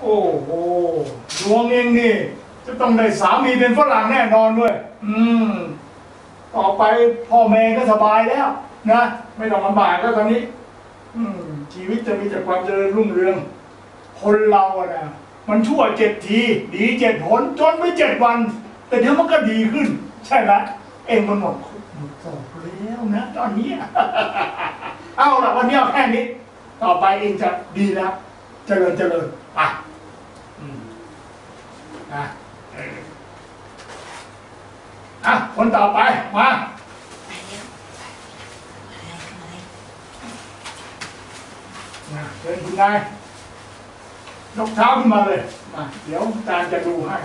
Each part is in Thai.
โอ้โหดวงเองนี่ จะต้องได้สามีเป็นฝรั่งแน่นอนด้วย อืม ต่อไปพ่อแม่ก็สบายแล้ว นะ ไม่ต้องลำบากแล้วตอนนี้ อืม ชีวิตจะมีแต่ความเจริญรุ่งเรือง คนเราอะนะมันชั่วเจ็ดที ดีเจ็ดผลจนไปเจ็ดวัน แต่เดี๋ยวมันก็ดีขึ้น ใช่ไหมเองมันหมดคุกหมดโศกแล้วนะ ตอนนี้ เอาละวันนี้เอาแค่นี้ ต่อไปเองจะดีแล้ว เจริญเจริญไป อืมอะเอออะคนต่อไป มาไปเร็วอะไรอะไรนะเชิญคุณนายยกเท้าขึ้นมาเลยมาเดี๋ยวอาจารย์จะดูให้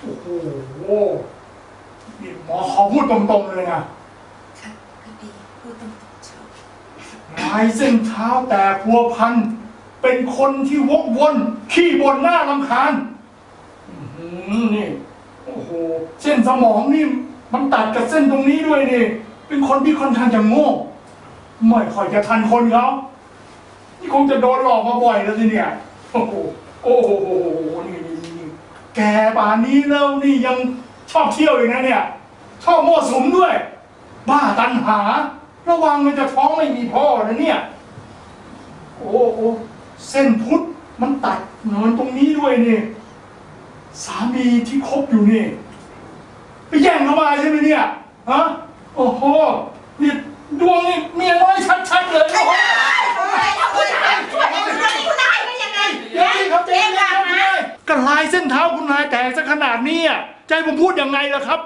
โอ้โหนี่หมอขอพูดตรงๆเลยนะค่ะก็ดี พูดตรงๆชอบลายเส้นเท้าแต่พัวพัน เป็นคนที่วกวนขี้บนหน้าลำคาญนี่ โอ้โห เส้นสมองนี่ มันตัดกับเส้นตรงนี้ด้วยนี่ เป็นคนที่ค่อนข้างจะโง่ไม่ค่อยจะทันคนเขานี่คงจะโดนหลอกมาบ่อยแล้วสิเนี่ย โอ้โห โอ้โห นี่นี่นี่แกป่านนี้แล้วนี่ยังชอบเที่ยวอีกนะเนี่ย ชอบมั่วสุมด้วย บ้าตันหา ระวังมันจะท้องไม่มีพ่อนะเนี่ย โอ้โอ้ เส้นพุทธมันตัดเงินตรงนี้ด้วยนี่สามีที่คบอยู่นี่ไปแย่งเขามาใช่ไหมเนี่ยฮะโอ้โหนี่ดวงนี่เมียน้อยชัดๆเลยโอ้โหคุณนายคุณนายคุณนายคุณนายเป็นยังไงเดี๋ยวสิครับเจ๊นายก็ลายเส้นเท้าคุณนายแตกซะขนาดนี้อะใจผมพูดยังไงล่ะครับ